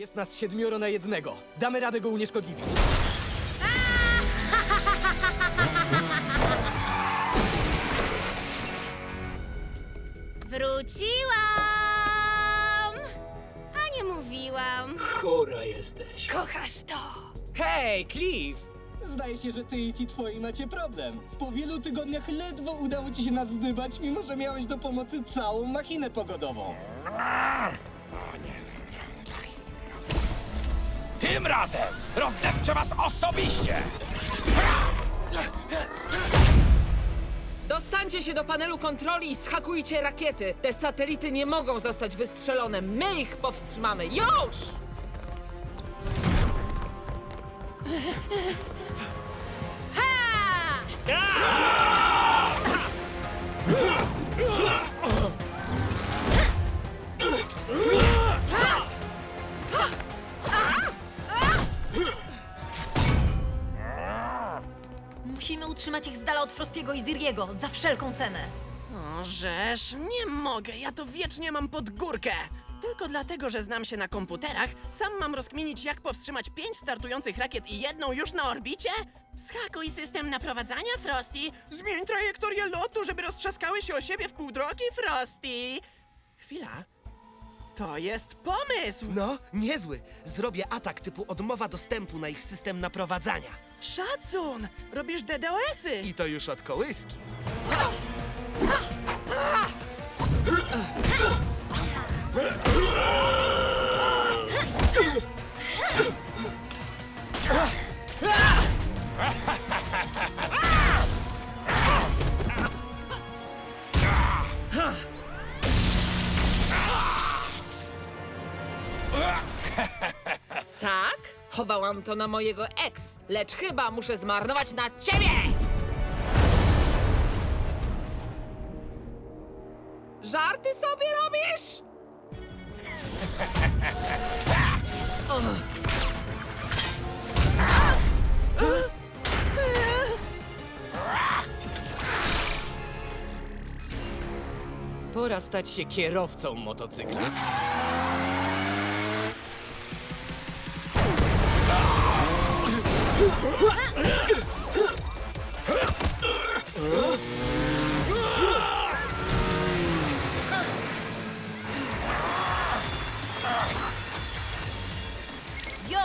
Jest nas siedmioro na jednego. Damy radę go unieszkodliwić. Wróciłam! A nie mówiłam. Chora jesteś. Kochasz to! Hej, Cliff! Zdaje się, że ty i ci twoi macie problem. Po wielu tygodniach ledwo udało ci się nas zdybać, mimo że miałeś do pomocy całą machinę pogodową. Tym razem rozdepczę was osobiście! Dostańcie się do panelu kontroli i schakujcie rakiety. Te satelity nie mogą zostać wystrzelone. My ich powstrzymamy. Już! Musimy utrzymać ich z dala od Frostiego i Ziriego, za wszelką cenę. Możesz? Nie mogę, ja to wiecznie mam pod górkę. Tylko dlatego, że znam się na komputerach, sam mam rozkminić, jak powstrzymać pięć startujących rakiet i jedną już na orbicie? Schakuj system naprowadzania, Frosty! Zmień trajektorię lotu, żeby roztrzaskały się o siebie w pół drogi, Frosty! Chwila. To jest pomysł! No, niezły. Zrobię atak typu odmowa dostępu na ich system naprowadzania. Szacun! Robisz DDoS-y! I to już od kołyski. Tak? Chowałam to na mojego ex, lecz chyba muszę zmarnować na ciebie! Żarty sobie robisz? Pora stać się kierowcą motocykla. Yo!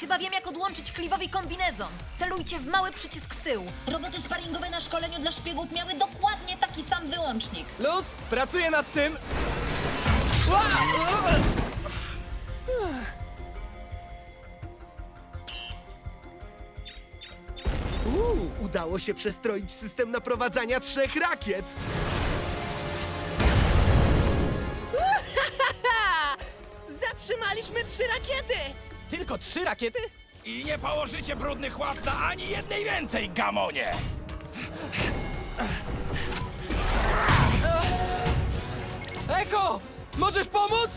Chyba wiem, jak odłączyć Clivowi kombinezon. Celujcie w mały przycisk z tyłu. Roboty sparingowe na szkoleniu dla szpiegów miały dokładnie taki sam wyłącznik. Luz, pracuję nad tym! Uuu, udało się przestroić system naprowadzania trzech rakiet. Tylko trzy rakiety? I nie położycie brudnych łap na ani jednej więcej, gamonie! Eko! Możesz pomóc?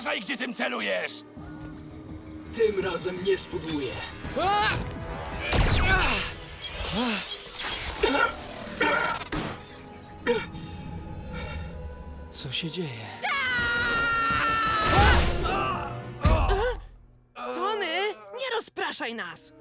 Uważaj, gdzie tym celujesz! Tym razem nie spudłuję. Co się dzieje? Tony, nie rozpraszaj nas!